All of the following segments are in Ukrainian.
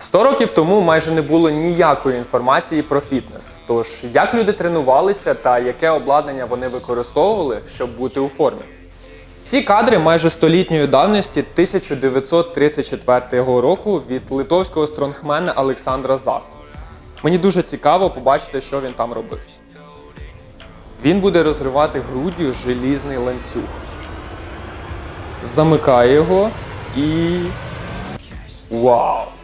Сто років тому майже не було ніякої інформації про фітнес. Тож, як люди тренувалися та яке обладнання вони використовували, щоб бути у формі. Ці кадри майже столітньої давності 1934 року від литовського стронгмена Олександра Зас. Мені дуже цікаво побачити, що він там робив. Він буде розривати груддю желізний ланцюг. Замикає його і. Вау!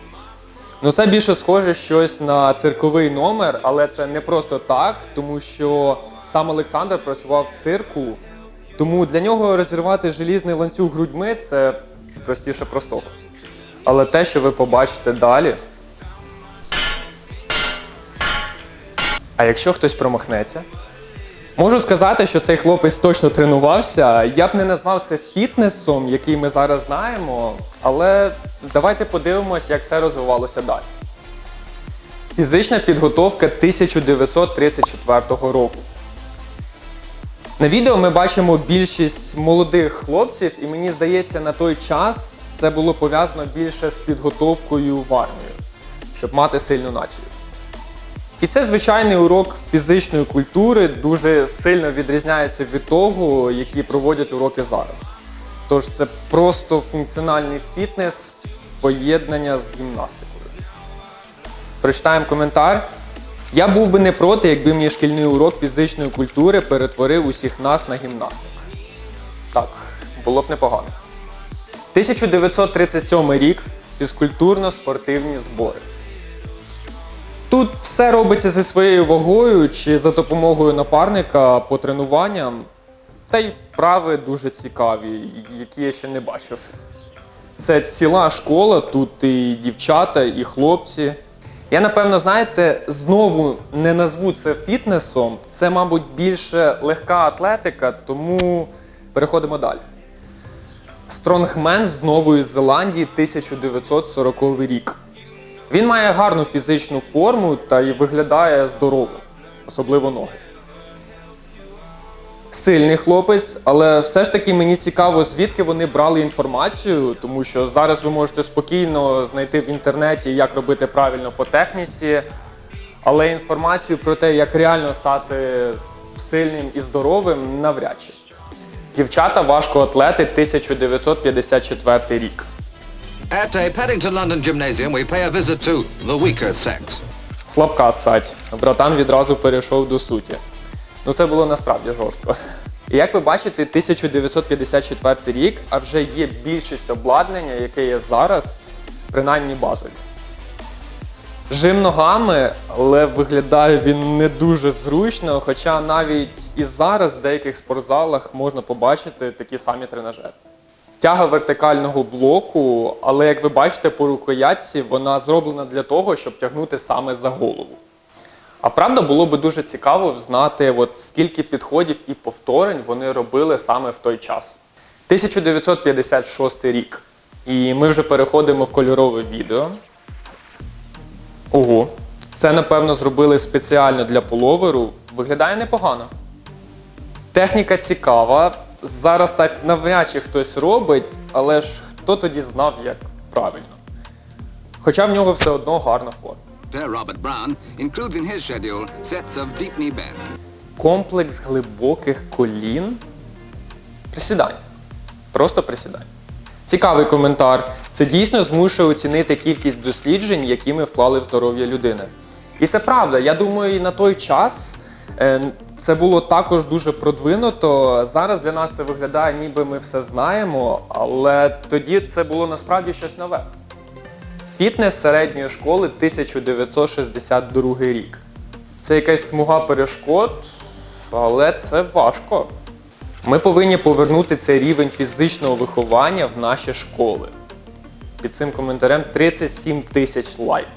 Ну, це більше схоже щось на цирковий номер, але це не просто так, тому що сам Олександр працював в цирку. Тому для нього розірвати желізний ланцюг грудьми це простіше простого. Але те, що ви побачите далі. А якщо хтось промахнеться, можу сказати, що цей хлопець точно тренувався. Я б не назвав це фітнесом, який ми зараз знаємо, але давайте подивимось, як все розвивалося далі. Фізична підготовка 1934 року. На відео ми бачимо більшість молодих хлопців, і мені здається, на той час це було пов'язано більше з підготовкою в армію, щоб мати сильну націю. І це звичайний урок фізичної культури дуже сильно відрізняється від того, які проводять уроки зараз. Тож це просто функціональний фітнес, поєднання з гімнастикою. Прочитаємо коментар. Я був би не проти, якби мій шкільний урок фізичної культури перетворив усіх нас на гімнастик. Так, було б непогано. 1937 рік фізкультурно-спортивні збори. Тут все робиться зі своєю вагою чи за допомогою напарника по тренуванням. Та й вправи дуже цікаві, які я ще не бачив. Це ціла школа, тут і дівчата, і хлопці. Я, напевно, знаєте, знову не назву це фітнесом. Це, мабуть, більше легка атлетика, тому переходимо далі. Стронгмен з Нової Зеландії 1940 рік. Він має гарну фізичну форму та й виглядає здоровим, особливо ноги. Сильний хлопець, але все ж таки мені цікаво, звідки вони брали інформацію, тому що зараз ви можете спокійно знайти в інтернеті, як робити правильно по техніці, але інформацію про те, як реально стати сильним і здоровим, навряд чи. Дівчата важкоатлети 1954 рік. At a Paddington London gymnasium, we pay a visit to the weaker sex. Слабка стать. Братан відразу перейшов до суті. Ну це було насправді жорстко. І як ви бачите, 1954 рік, а вже є більшість обладнання, яке є зараз, принаймні базові. Жим ногами, але виглядає він не дуже зручно, хоча навіть і зараз в деяких спортзалах можна побачити такі самі тренажери. Тяга вертикального блоку, але як ви бачите по рукоятці, вона зроблена для того, щоб тягнути саме за голову. А правда, було би дуже цікаво знати, от скільки підходів і повторень вони робили саме в той час. 1956 рік. І ми вже переходимо в кольорове відео. Ого, це, напевно, зробили спеціально для половеру. Виглядає непогано. Техніка цікава. Зараз так навряд чи хтось робить, але ж хто тоді знав, як правильно. Хоча в нього все одно гарна форма. Sir Robert Brown includes in his schedule sets of deep knee bend. Комплекс глибоких колін. Присідання. Просто присідання. Цікавий коментар. Це дійсно змушує оцінити кількість досліджень, які ми вклали в здоров'я людини. І це правда. Я думаю, на той час е, це було також дуже продвинуто. Зараз для нас це виглядає, ніби ми все знаємо, але тоді це було насправді щось нове. Фітнес середньої школи 1962 рік. Це якась смуга перешкод, але це важко. Ми повинні повернути цей рівень фізичного виховання в наші школи. Під цим коментарем 37 тисяч лайків.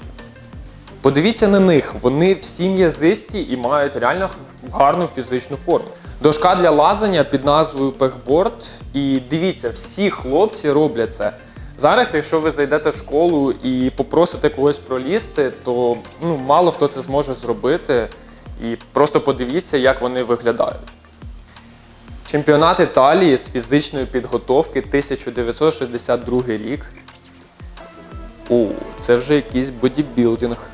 Подивіться на них, вони всі м'язисті і мають реально гарну фізичну форму. Дошка для лазання під назвою пехборд. І дивіться, всі хлопці роблять це. Зараз, якщо ви зайдете в школу і попросите когось пролізти, то ну, мало хто це зможе зробити. І просто подивіться, як вони виглядають. Чемпіонат Італії з фізичної підготовки 1962 рік. О, це вже якийсь бодібілдинг.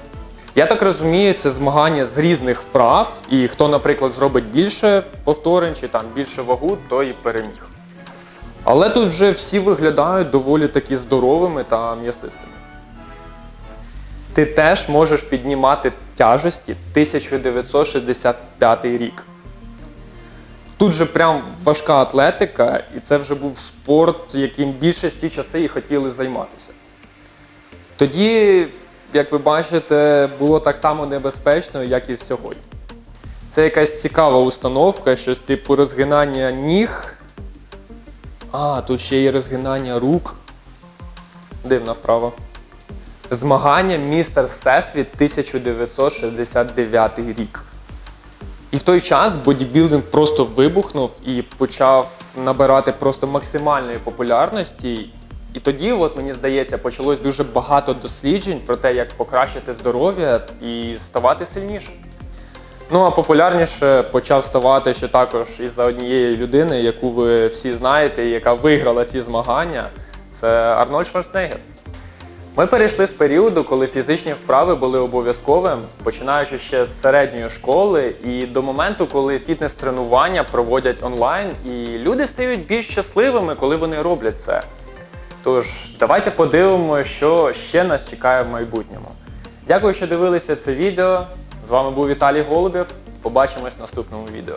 Я так розумію, це змагання з різних вправ, і хто, наприклад, зробить більше повторень чи там більше вагу, той і переміг. Але тут вже всі виглядають доволі таки здоровими та м'ясистими. Ти теж можеш піднімати тяжесті 1965 рік. Тут же прям важка атлетика, і це вже був спорт, яким більшість ті часи і хотіли займатися. Тоді, як ви бачите, було так само небезпечно, як і сьогодні. Це якась цікава установка, щось типу розгинання ніг. А, тут ще є розгинання рук. Дивна вправа. Змагання Містер Всесвіт 1969 рік. І в той час бодібілдинг просто вибухнув і почав набирати просто максимальної популярності. І тоді, от мені здається, почалось дуже багато досліджень про те, як покращити здоров'я і ставати сильнішим. Ну а популярніше почав ставати ще також із-за однієї людини, яку ви всі знаєте, і яка виграла ці змагання. Це Арнольд Шварценеггер. Ми перейшли з періоду, коли фізичні вправи були обов'язковим, починаючи ще з середньої школи, і до моменту, коли фітнес-тренування проводять онлайн, і люди стають більш щасливими, коли вони роблять це. Тож, давайте подивимося, що ще нас чекає в майбутньому. Дякую, що дивилися це відео. З вами був Віталій Голубєв. Побачимось в наступному відео.